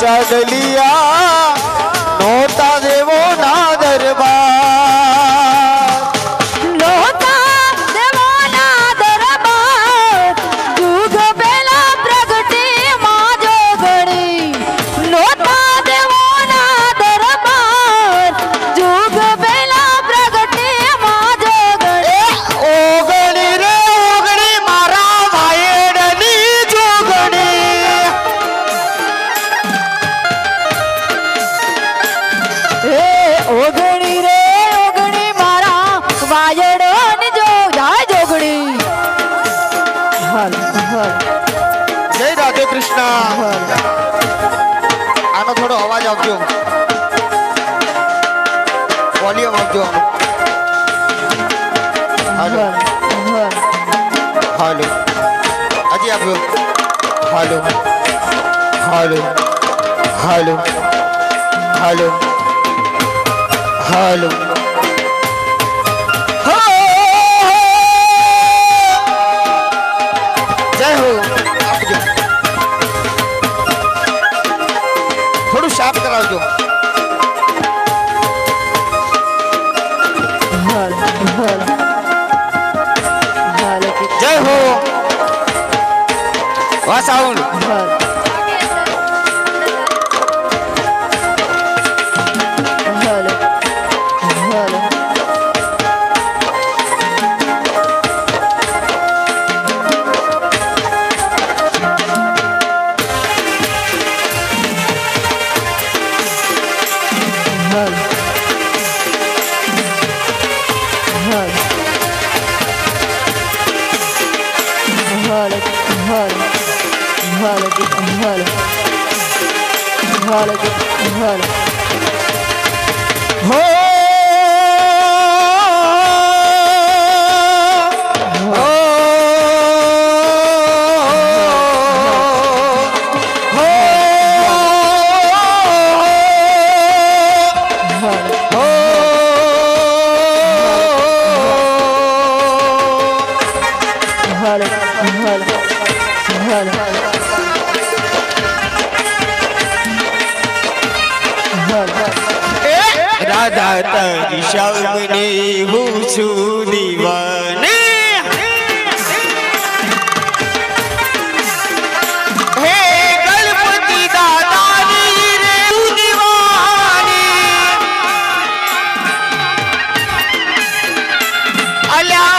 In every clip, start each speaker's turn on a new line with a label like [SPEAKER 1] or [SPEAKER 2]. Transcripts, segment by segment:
[SPEAKER 1] चढ़लिया
[SPEAKER 2] नोता दे કૃષ્ણ આનો થોડો અવાજ આપજો વોલ્યુમ આપજો હાલો હાલો હજી આપજો હાલો હાલો હાલો હાલો હાલો
[SPEAKER 1] rápido,
[SPEAKER 2] Claudio. Rola,
[SPEAKER 1] desenrola. Rola, desenrola. Rola.
[SPEAKER 2] બધા તારી શબ્દે હું અલ્યા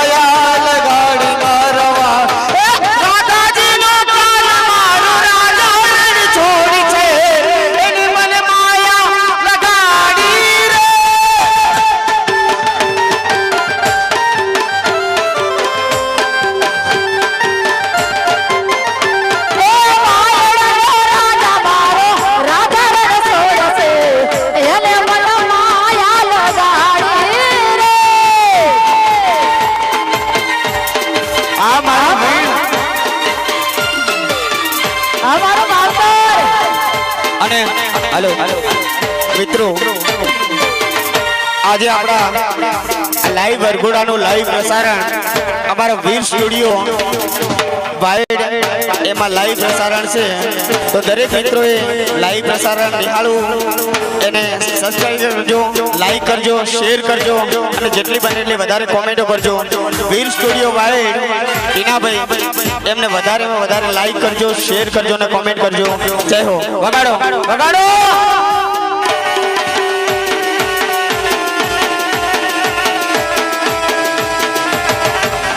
[SPEAKER 2] da હેલો મિત્રો આજે આપણા લાઈવ વરઘોડાનું લાઈવ પ્રસારણ અમારા વીર સ્ટુડિયો વાયડ એમાં લાઈવ પ્રસારણ છે. તો દરેક મિત્રોએ લાઈવ પ્રસારણ નિહાળવું એને સબસ્ક્રાઈબ કરજો લાઈક કરજો શેર કરજો અને જેટલી બને એટલી વધારે કોમેન્ટો કરજો. વીર સ્ટુડિયો વાળે ટીનાભાઈ, એમને વધારેમાં વધારે લાઈક કરજો શેર કરજો અને કોમેન્ટ કરજો. જય હો. વગાડો. વગાડો!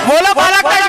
[SPEAKER 2] બોલો બાલક